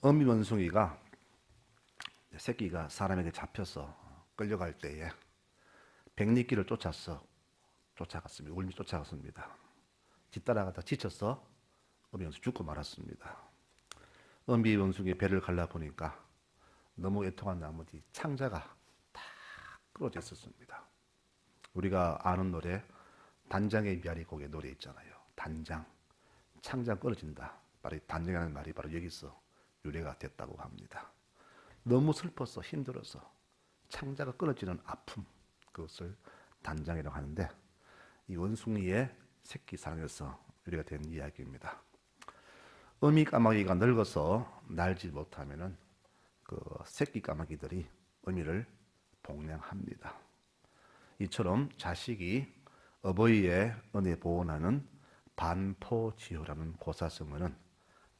어미 원숭이가 새끼가 사람에게 잡혀서 끌려갈 때에 백리길을 쫓았어 쫓아갔습니다. 울미 쫓아갔습니다. 뒤따라가다 지쳐서 어미 원숭이 죽고 말았습니다. 어미 원숭이 배를 갈라 보니까 너무 애통한 나머지 창자가 다 끌어져 있었습니다. 우리가 아는 노래 단장의 미아리 곡의 노래 있잖아요. 단장, 창자 끌어진다. 바로 이 단장이라는 말이 바로 여기서 유래가 됐다고 합니다. 너무 슬퍼서 힘들어서 창자가 끊어지는 아픔 그것을 단장이라고 하는데 이 원숭이의 새끼 상에서 유래가 된 이야기입니다. 어미 까마귀가 늙어서 날지 못하면은 그 새끼 까마귀들이 어미를 복량합니다. 이처럼 자식이 어버이의 은혜 보온하는 반포지효라는 고사성어는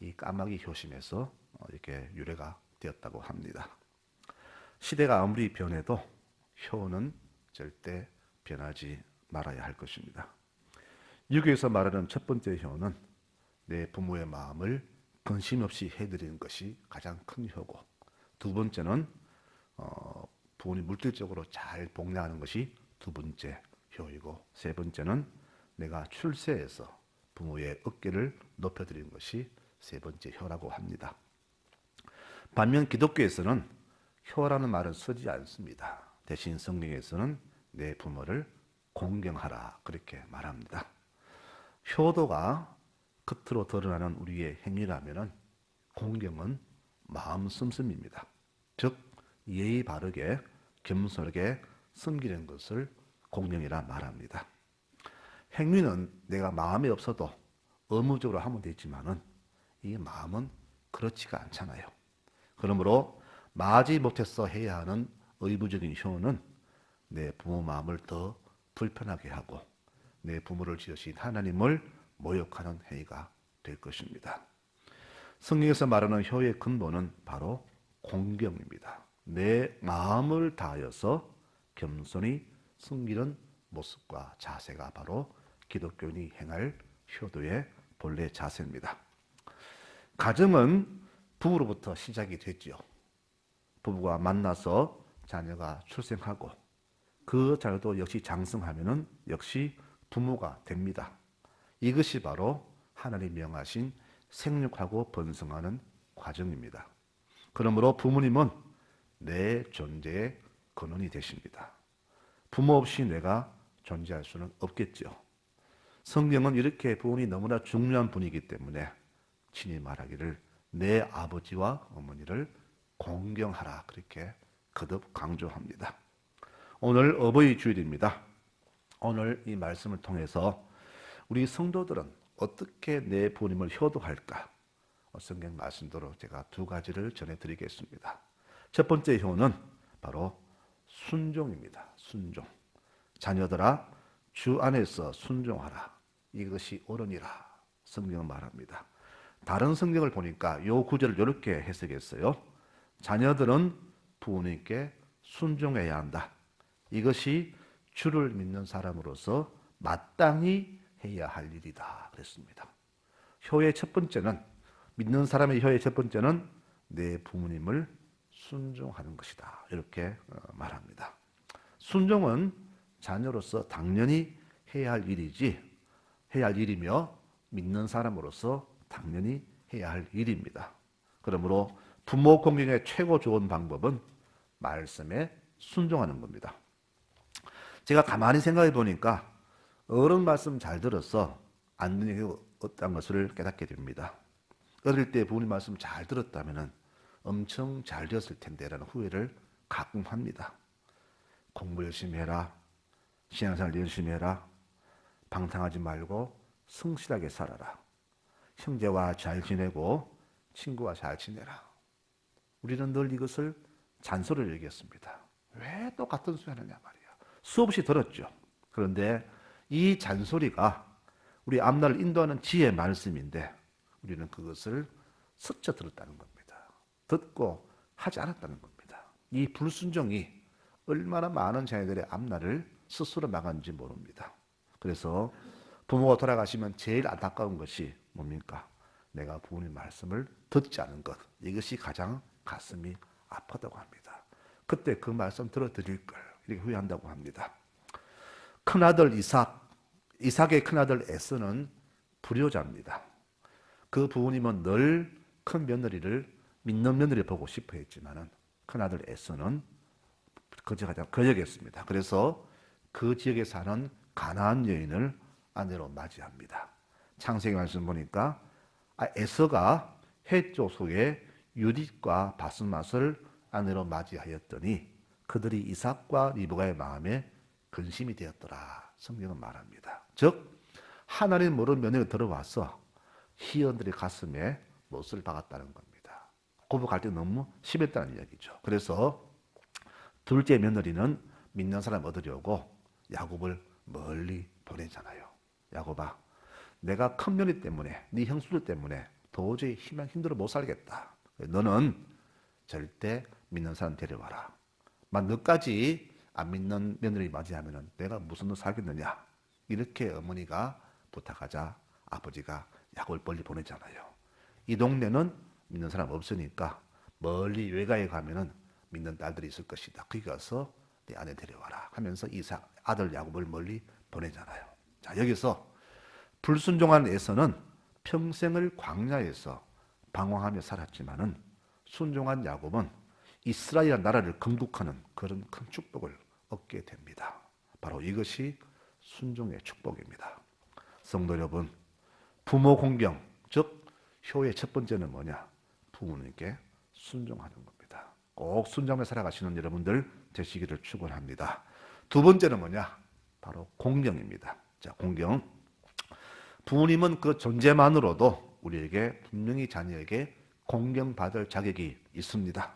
이 까마귀 효심에서 어, 이렇게 유래가 되었다고 합니다. 시대가 아무리 변해도 효는 절대 변하지 말아야 할 것입니다. 유교에서 말하는 첫 번째 효는 내 부모의 마음을 근심 없이 해드리는 것이 가장 큰 효고, 두 번째는 어, 부모님 물질적으로 잘 복양하는 것이 두 번째 효이고, 세 번째는 내가 출세해서 부모의 어깨를 높여드리는 것이 세 번째 효라고 합니다. 반면 기독교에서는 효라는 말은 쓰지 않습니다. 대신 성경에서는 내 부모를 공경하라 그렇게 말합니다. 효도가 겉으로 드러나는 우리의 행위라면은 공경은 마음 씀씀입니다. 즉 예의 바르게 겸손하게 섬기는 것을 공경이라 말합니다. 행위는 내가 마음에 없어도 의무적으로 하면 되지만은 이 마음은 그렇지가 않잖아요. 그러므로 마지 못해서 해야 하는 의무적인 효는 내 부모 마음을 더 불편하게 하고 내 부모를 지으신 하나님을 모욕하는 행위가 될 것입니다. 성경에서 말하는 효의 근본은 바로 공경입니다. 내 마음을 다하여서 겸손히 숨기는 모습과 자세가 바로 기독교인이 행할 효도의 본래 자세입니다. 가정은 부부로부터 시작이 됐지요. 부부가 만나서 자녀가 출생하고 그 자녀도 역시 장성하면은 역시 부모가 됩니다. 이것이 바로 하나님 명하신 생육하고 번성하는 과정입니다. 그러므로 부모님은 내 존재의 근원이 되십니다. 부모 없이 내가 존재할 수는 없겠죠. 성경은 이렇게 부모이 너무나 중요한 분이기 때문에 친히 말하기를 내 아버지와 어머니를 공경하라 그렇게 거듭 강조합니다. 오늘 어버이 주일입니다. 오늘 이 말씀을 통해서 우리 성도들은 어떻게 내 부모님을 효도할까? 성경 말씀대로 제가 두 가지를 전해드리겠습니다. 첫 번째 효는 바로 순종입니다. 순종. 자녀들아 주 안에서 순종하라. 이것이 옳으니라. 성경은 말합니다. 다른 성경을 보니까 요 구절을 이렇게 해석했어요. 자녀들은 부모님께 순종해야 한다. 이것이 주를 믿는 사람으로서 마땅히 해야 할 일이다. 그랬습니다. 효의 첫 번째는 믿는 사람의 효의 첫 번째는 내 부모님을 순종하는 것이다. 이렇게 어, 말합니다. 순종은 자녀로서 당연히 해야 할 일이지 해야 할 일이며 믿는 사람으로서 당연히 해야 할 일입니다. 그러므로 부모 공경의 최고 좋은 방법은 말씀에 순종하는 겁니다. 제가 가만히 생각해 보니까 어른 말씀 잘 들어서 안 듣는 게 어떤 것을 깨닫게 됩니다. 어릴 때 부모님 말씀 잘 들었다면 엄청 잘 되었을 텐데라는 후회를 가끔 합니다. 공부 열심히 해라. 신앙생활 열심히 해라. 방탕하지 말고 성실하게 살아라. 형제와 잘 지내고 친구와 잘 지내라. 우리는 늘 이것을 잔소리를 얘기했습니다. 왜 똑같은 소리 하느냐 말이야. 수없이 들었죠. 그런데 이 잔소리가 우리 앞날을 인도하는 지혜 말씀인데 우리는 그것을 스쳐 들었다는 겁니다. 듣고 하지 않았다는 겁니다. 이 불순종이 얼마나 많은 자녀들의 앞날을 스스로 막았는지 모릅니다. 그래서 부모가 돌아가시면 제일 안타까운 것이 뭡니까? 내가 부모님 말씀을 듣지 않은 것 이것이 가장 가슴이 아프다고 합니다. 그때 그 말씀 들어드릴 걸 이렇게 후회한다고 합니다. 큰아들 이삭, 이삭의 큰아들 에스는 불효자입니다. 그 부모님은 늘 큰 며느리를 믿는 며느리 보고 싶어 했지만은 큰아들 에스는 거절하자 거절했습니다. 그래서 그 지역에 사는 가나안 여인을 아내로 맞이합니다. 창세기 말씀 보니까 아, 에서가 해조 속에 유딧과 바스맛을 아내로 맞이하였더니 그들이 이삭과 리브가의 마음에 근심이 되었더라. 성경은 말합니다. 즉 하나님 모르는 며느리가 들어와서 희연들의 가슴에 못을 박았다는 겁니다. 고백할 때 너무 심했다는 이야기죠. 그래서 둘째 며느리는 믿는 사람 얻으려고 야곱을 멀리 보내잖아요. 야곱아, 내가 큰 며느리 때문에 네 형수들 때문에 도저히 힘 힘들어 못 살겠다. 너는 절대 믿는 사람 데려와라. 만 너까지 안 믿는 며느리 맞이하면은 내가 무슨 너 살겠느냐? 이렇게 어머니가 부탁하자 아버지가 야곱을 멀리 보내잖아요. 이 동네는 믿는 사람 없으니까 멀리 외가에 가면은 믿는 딸들이 있을 것이다. 거기 가서 내 아내 데려와라 하면서 이삭 아들 야곱을 멀리 보내잖아요. 자 여기서 불순종한 에서는 평생을 광야에서 방황하며 살았지만은 순종한 야곱은 이스라엘 나라를 건국하는 그런 큰 축복을 얻게 됩니다. 바로 이것이 순종의 축복입니다. 성도 여러분, 부모 공경, 즉 효의 첫 번째는 뭐냐? 부모님께 순종하는 겁니다. 꼭 순종해 살아가시는 여러분들 되시기를 축원합니다. 두 번째는 뭐냐? 바로 공경입니다. 자, 공경. 부모님은 그 존재만으로도 우리에게 분명히 자녀에게 공경받을 자격이 있습니다.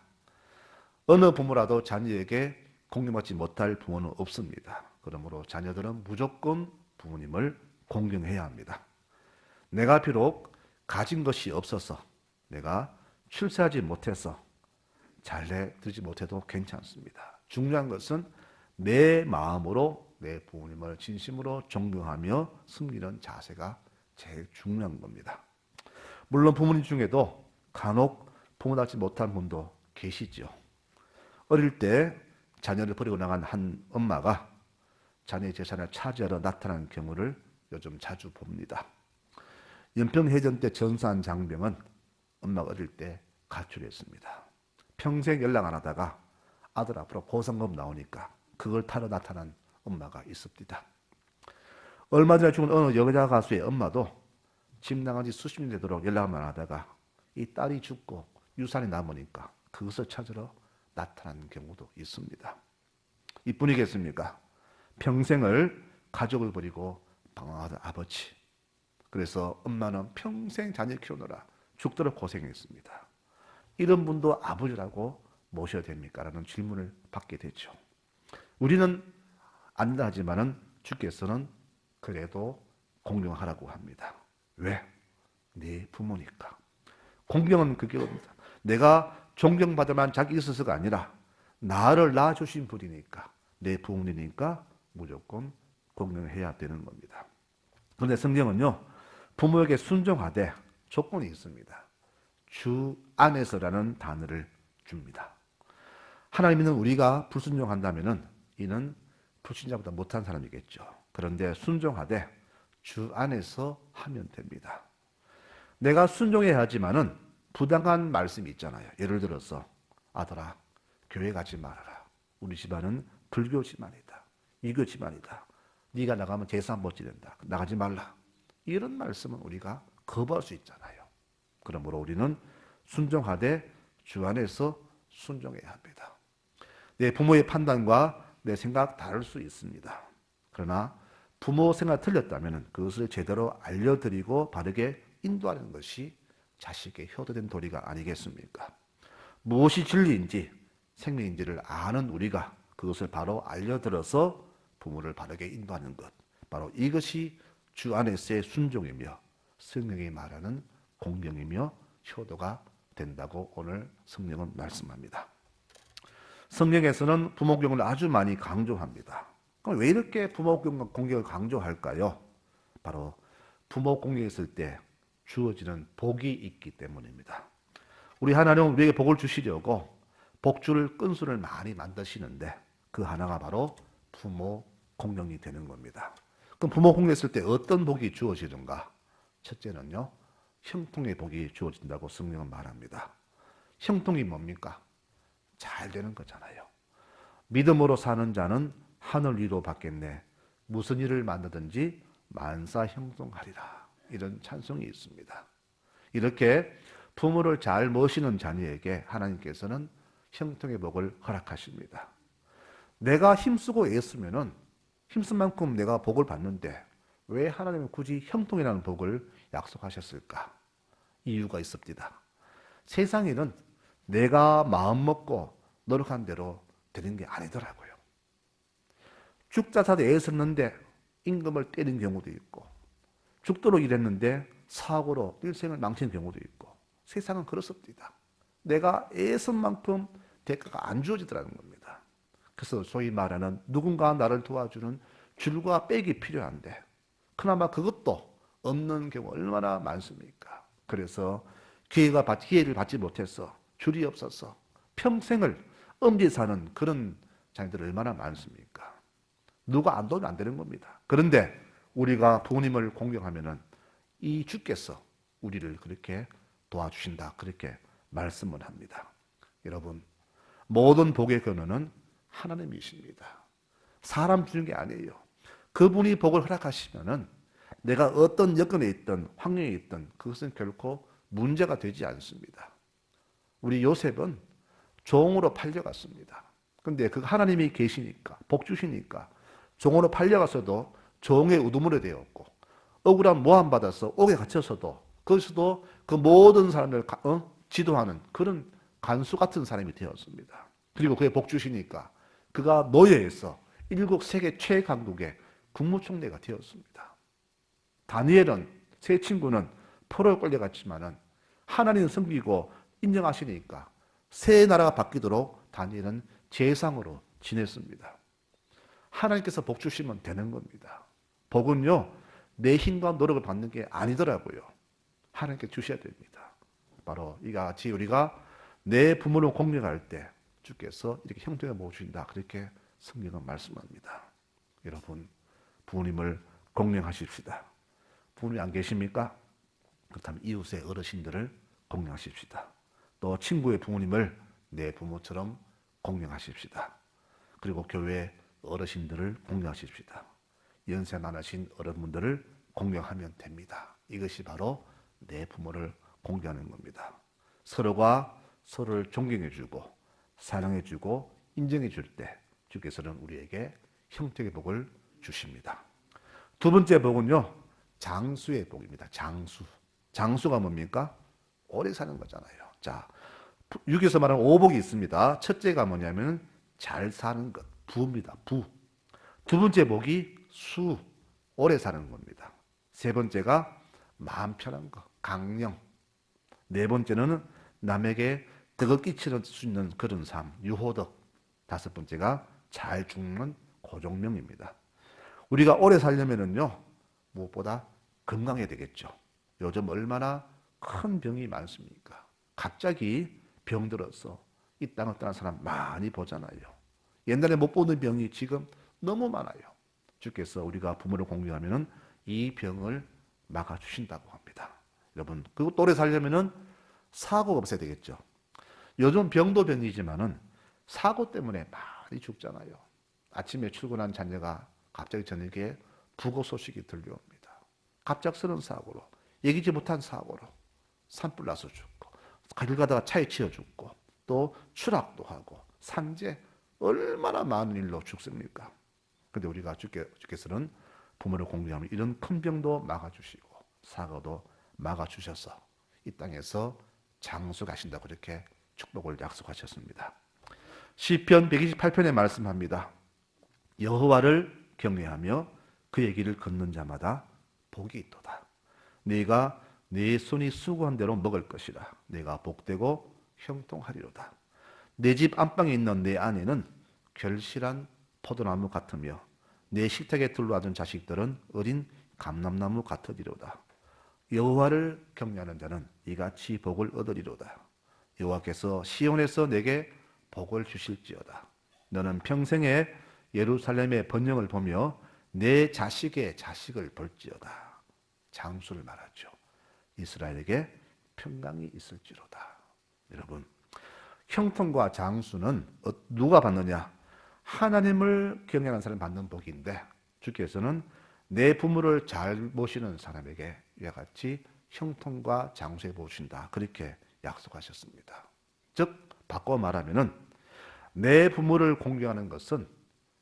어느 부모라도 자녀에게 공경받지 못할 부모는 없습니다. 그러므로 자녀들은 무조건 부모님을 공경해야 합니다. 내가 비록 가진 것이 없어서 내가 출세하지 못해서 잘내 들지 못해도 괜찮습니다. 중요한 것은 내 마음으로 내 부모님을 진심으로 존경하며 섬기는 자세가 제일 중요한 겁니다. 물론 부모님 중에도 간혹 부모답지 못한 분도 계시죠. 어릴 때 자녀를 버리고 나간 한 엄마가 자녀의 재산을 차지하러 나타난 경우를 요즘 자주 봅니다. 연평해전 때 전사한 장병은 엄마가 어릴 때 가출했습니다. 평생 연락 안 하다가 아들 앞으로 보상금 나오니까 그걸 타러 나타난 엄마가 있습니다. 얼마 전에 죽은 어느 여자 가수의 엄마도 집 나간 지 수십 년 되도록 연락만 하다가 이 딸이 죽고 유산이 남으니까 그것을 찾으러 나타난 경우도 있습니다. 이뿐이겠습니까? 평생을 가족을 버리고 방황하던 아버지. 그래서 엄마는 평생 자녀 키우느라 죽도록 고생했습니다. 이런 분도 아버지라고 모셔야 됩니까? 라는 질문을 받게 되죠. 우리는 안다 하지만은 주께서는 그래도 공경하라고 합니다. 왜? 네 부모니까. 공경은 그게 옵니다. 내가 존경받을 만한 자기 있어서가 아니라 나를 낳아주신 분이니까 내 부모님이니까 무조건 공경해야 되는 겁니다. 그런데 성경은요 부모에게 순종하되 조건이 있습니다. 주 안에서라는 단어를 줍니다. 하나님은 우리가 불순종한다면은 이는 불신자보다 못한 사람이겠죠. 그런데 순종하되 주 안에서 하면 됩니다. 내가 순종해야 하지만은 부당한 말씀이 있잖아요. 예를 들어서 아들아 교회 가지 말아라. 우리 집안은 불교 집안이다. 이거 집안이다. 네가 나가면 재산 못 지낸다. 나가지 말라. 이런 말씀은 우리가 거부할 수 있잖아요. 그러므로 우리는 순종하되 주 안에서 순종해야 합니다. 내 부모의 판단과 내 생각 다를 수 있습니다. 그러나 부모 생각 틀렸다면 그것을 제대로 알려드리고 바르게 인도하는 것이 자식의 효도된 도리가 아니겠습니까? 무엇이 진리인지 생명인지를 아는 우리가 그것을 바로 알려들어서 부모를 바르게 인도하는 것. 바로 이것이 주 안에서의 순종이며 성령이 말하는 공경이며 효도가 된다고 오늘 성령은 말씀합니다. 성경에서는 부모경을 아주 많이 강조합니다. 그럼 왜 이렇게 부모경 공경을 강조할까요? 바로 부모 공경했을 때 주어지는 복이 있기 때문입니다. 우리 하나님은 우리에게 복을 주시려고 복주를 끈수를 많이 만드시는데 그 하나가 바로 부모 공경이 되는 겁니다. 그럼 부모 공경했을 때 어떤 복이 주어지는가? 첫째는요, 형통의 복이 주어진다고 성경은 말합니다. 형통이 뭡니까? 잘 되는 거잖아요. 믿음으로 사는 자는 하늘 위로 받겠네. 무슨 일을 만드든지 만사 형통하리라. 이런 찬송이 있습니다. 이렇게 부모를 잘 모시는 자녀에게 하나님께서는 형통의 복을 허락하십니다. 내가 힘쓰고 애쓰면은 힘쓴 만큼 내가 복을 받는데 왜 하나님은 굳이 형통이라는 복을 약속하셨을까? 이유가 있습니다. 세상에는 내가 마음 먹고 노력한 대로 되는 게 아니더라고요. 죽자사도 애썼는데 임금을 때린 경우도 있고 죽도록 일했는데 사고로 일생을 망친 경우도 있고 세상은 그렇습니다. 내가 애쓴 만큼 대가가 안 주어지더라는 겁니다. 그래서 소위 말하는 누군가 나를 도와주는 줄과 백이 필요한데 그나마 그것도 없는 경우 얼마나 많습니까? 그래서 기회가 받, 기회를 받지 못해서 줄이 없어서 평생을 엄지 사는 그런 자녀들 얼마나 많습니까? 누가 안 도우면 안 되는 겁니다. 그런데 우리가 부모님을 공경하면은 이 주께서 우리를 그렇게 도와주신다. 그렇게 말씀을 합니다. 여러분, 모든 복의 근원은 하나님이십니다. 사람 주는 게 아니에요. 그분이 복을 허락하시면은 내가 어떤 여건에 있든 환경에 있든 그것은 결코 문제가 되지 않습니다. 우리 요셉은 종으로 팔려갔습니다. 근데 그 하나님이 계시니까 복 주시니까 종으로 팔려가서도 종의 우두머리 되었고 억울한 모함 받아서 옥에 갇혀서도 거기서도 그 모든 사람을 어? 지도하는 그런 간수 같은 사람이 되었습니다. 그리고 그의 복 주시니까 그가 노예에서 일국 세계 최강국의 국무총리가 되었습니다. 다니엘은 세 친구는 포로에 끌려갔지만은 하나님 섬기고 인정하시니까 새 나라가 바뀌도록 다니엘은 재상으로 지냈습니다. 하나님께서 복 주시면 되는 겁니다. 복은요, 내 힘과 노력을 받는 게 아니더라고요. 하나님께 주셔야 됩니다. 바로 이와 같이 우리가 내 부모를 공경할 때 주께서 이렇게 형통에 모으신다. 그렇게 성경은 말씀합니다. 여러분, 부모님을 공경하십시다. 부모님 안 계십니까? 그렇다면 이웃의 어르신들을 공경하십시다. 또 친구의 부모님을 내 부모처럼 공경하십시다. 그리고 교회 어르신들을 공경하십시다. 연세 많으신 어른분들을 공경하면 됩니다. 이것이 바로 내 부모를 공경하는 겁니다. 서로가 서로를 존경해주고 사랑해주고 인정해줄 때 주께서는 우리에게 형택의 복을 주십니다. 두 번째 복은요, 장수의 복입니다. 장수. 장수가 뭡니까? 오래 사는 거잖아요. 자, 여기서 말하는 오복이 있습니다. 첫째가 뭐냐면 잘 사는 것, 부입니다. 부. 두 번째 복이 수, 오래 사는 겁니다. 세 번째가 마음 편한 것, 강령. 네 번째는 남에게 덕을 끼칠 수 있는 그런 삶, 유호덕. 다섯 번째가 잘 죽는 고종명입니다. 우리가 오래 살려면은요, 무엇보다 건강해야 되겠죠. 요즘 얼마나 큰 병이 많습니까? 갑자기 병들어서 이 땅을 떠난 사람 많이 보잖아요. 옛날에 못 보는 병이 지금 너무 많아요. 주께서 우리가 부모를 공경하면은 이 병을 막아 주신다고 합니다. 여러분, 그 오래 살려면은 사고가 없어야 되겠죠. 요즘 병도 병이지만은 사고 때문에 많이 죽잖아요. 아침에 출근한 자녀가 갑자기 저녁에 부고 소식이 들려옵니다. 갑작스러운 사고로, 예기치 못한 사고로 산불 나서 죽고, 길 가다가 차에 치여 죽고, 또 추락도 하고, 산재, 얼마나 많은 일로 죽습니까? 근데 우리가 주께, 주께서는 부모를 공경하면 이런 큰 병도 막아주시고, 사고도 막아주셔서 이 땅에서 장수 가신다 그렇게 축복을 약속하셨습니다. 시편 128편에 말씀합니다. 여호와를 경외하며 그의 길을 걷는 자마다 복이 있도다. 네가 네 손이 수고한 대로 먹을 것이라. 내가 복되고 형통하리로다. 내 집 안방에 있는 내 아내는 결실한 포도나무 같으며 내 식탁에 둘러앉은 자식들은 어린 감람나무 같으리로다. 여호와를 경외하는 자는 이같이 복을 얻으리로다. 여호와께서 시온에서 내게 복을 주실지어다. 너는 평생에 예루살렘의 번영을 보며 내 자식의 자식을 볼지어다. 장수를 말하죠. 이스라엘에게 평강이 있을지로다. 여러분, 형통과 장수는 어- 누가 받느냐? 하나님을 경외하는 사람이 받는 복인데 주께서는 내 부모를 잘 모시는 사람에게 이와 같이 형통과 장수해 보신다. 그렇게 약속하셨습니다. 즉 바꿔 말하면은 내 부모를 공경하는 것은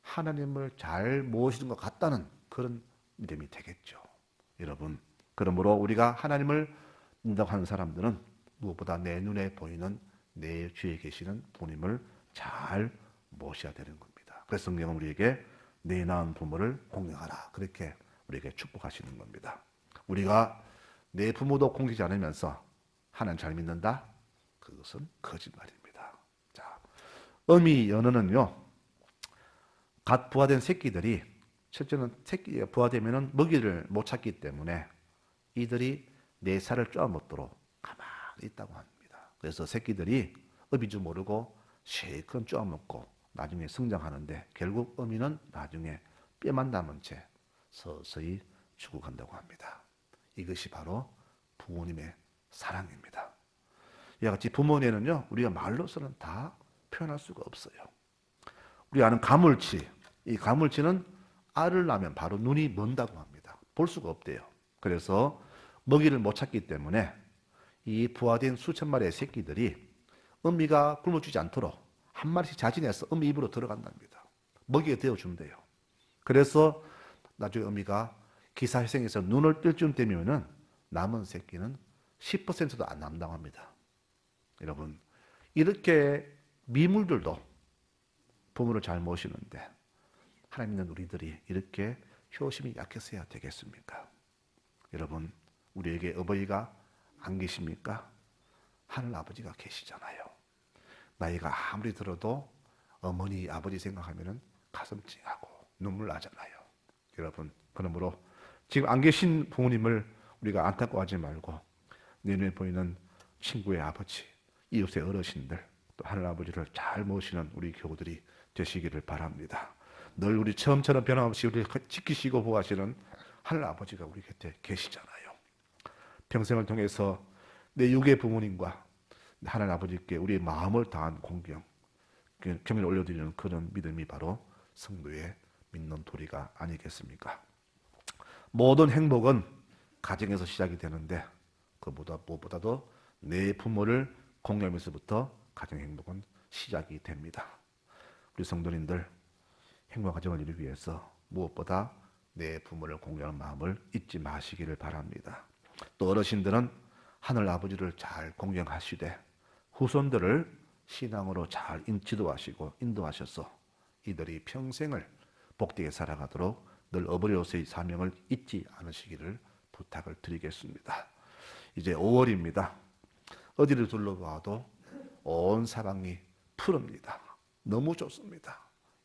하나님을 잘 모시는 것 같다는 그런 믿음이 되겠죠. 여러분, 그러므로 우리가 하나님을 믿는다고 하는 사람들은 무엇보다 내 눈에 보이는 내 주위에 계시는 부모님을 잘 모셔야 되는 겁니다. 그래서 성경은 우리에게 내 낳은 부모를 공경하라. 그렇게 우리에게 축복하시는 겁니다. 우리가 내 부모도 공경하지 않으면서 하나님 잘 믿는다? 그것은 거짓말입니다. 자, 어미 연어는요, 갓 부화된 새끼들이 실제는 새끼가 부화되면은 먹이를 못 찾기 때문에 이들이 내 살을 쪼아 먹도록 가만히 있다고 합니다. 그래서 새끼들이 어미 줄 모르고 실컷 쪼아 먹고 나중에 성장하는데 결국 어미는 나중에 뼈만 남은 채 서서히 죽어간다고 합니다. 이것이 바로 부모님의 사랑입니다. 이와 같이 부모님은요, 우리가 말로서는 다 표현할 수가 없어요. 우리 아는 가물치, 이 가물치는 알을 낳으면 바로 눈이 먼다고 합니다. 볼 수가 없대요. 그래서 먹이를 못 찾기 때문에 이 부화된 수천 마리의 새끼들이 어미가 굶어주지 않도록 한 마리씩 자진해서 어미 입으로 들어간답니다. 먹이가 되어준대요. 그래서 나중에 어미가 기사회생에서 눈을 뜰 쯤 되면은 남은 새끼는 10%도 안 남다고 합니다. 여러분, 이렇게 미물들도 부모를 잘 모시는데 하나님 있는 우리들이 이렇게 효심이 약해서야 되겠습니까? 여러분, 우리에게 어버이가 안 계십니까? 하늘 아버지가 계시잖아요. 나이가 아무리 들어도 어머니, 아버지 생각하면은 가슴 찡하고 눈물 나잖아요. 여러분, 그러므로 지금 안 계신 부모님을 우리가 안타까워하지 말고 내 눈에 보이는 친구의 아버지, 이웃의 어르신들, 또 하늘 아버지를 잘 모시는 우리 교우들이 되시기를 바랍니다. 늘 우리 처음처럼 변함없이 우리 지키시고 보호하시는 하늘 아버지가 우리 곁에 계시잖아요. 평생을 통해서 내 육의 부모님과 하나님 아버지께 우리의 마음을 다한 공경, 그 경을 올려드리는 그런 믿음이 바로 성도의 믿는 도리가 아니겠습니까? 모든 행복은 가정에서 시작이 되는데 그보다 무엇보다도 내 부모를 공경하면서부터 가정 행복은 시작이 됩니다. 우리 성도님들 행복 가정을 이루기 위해서 무엇보다 내 부모를 공경하는 마음을 잊지 마시기를 바랍니다. 또 어르신들은 하늘 아버지를 잘 공경하시되 후손들을 신앙으로 잘 인지도하시고 인도하셔서 이들이 평생을 복되게 살아가도록 늘 어버이로서의 사명을 잊지 않으시기를 부탁을 드리겠습니다. 이제 5월입니다. 어디를 둘러봐도 온 사방이 푸릅니다. 너무 좋습니다.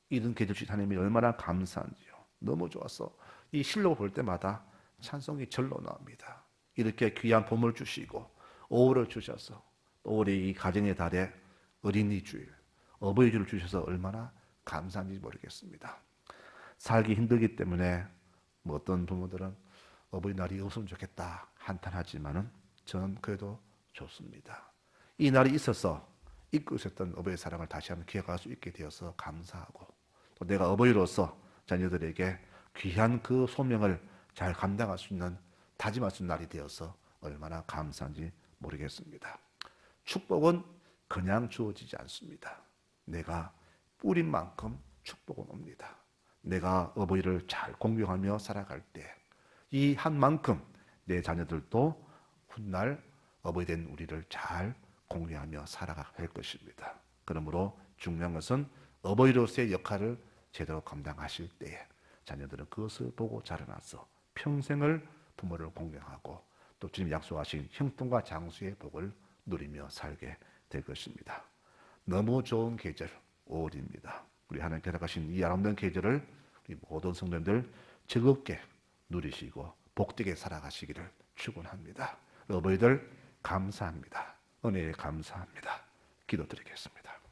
이런 계절시 하나님이 얼마나 감사한지요. 너무 좋아서 이 실로 볼 때마다 찬송이 절로 나옵니다. 이렇게 귀한 봄을 주시고 5월을 주셔서 또 우리 이 가정의 달에 어린이 주일, 어버이 주를 주셔서 얼마나 감사한지 모르겠습니다. 살기 힘들기 때문에 뭐 어떤 부모들은 어버이날이 없으면 좋겠다 한탄하지만은 저는 그래도 좋습니다. 이 날이 있어서 잊고 있었던 어버이의 사랑을 다시 한번 기억할 수 있게 되어서 감사하고 또 내가 어버이로서 자녀들에게 귀한 그 소명을 잘 감당할 수 있는 있는 날이 되어서 얼마나 감사한지 모르겠습니다. 축복은 그냥 주어지지 않습니다. 내가 뿌린 만큼 축복은 옵니다. 내가 어버이를 잘 공경하며 살아갈 때 이 한 만큼 내 자녀들도 훗날 어버이 된 우리를 잘 공경하며 살아갈 것입니다. 그러므로 중요한 것은 어버이로서의 역할을 제대로 감당하실 때에 자녀들은 그것을 보고 자라나서 평생을 부모를 공경하고 또 주님 약속하신 형통과 장수의 복을 누리며 살게 될 것입니다. 너무 좋은 계절 5월입니다. 우리 하나님 계획하신 이 아름다운 계절을 우리 모든 성도님들 즐겁게 누리시고 복되게 살아가시기를 축원합니다. 어버이들 감사합니다. 은혜에 감사합니다. 기도드리겠습니다.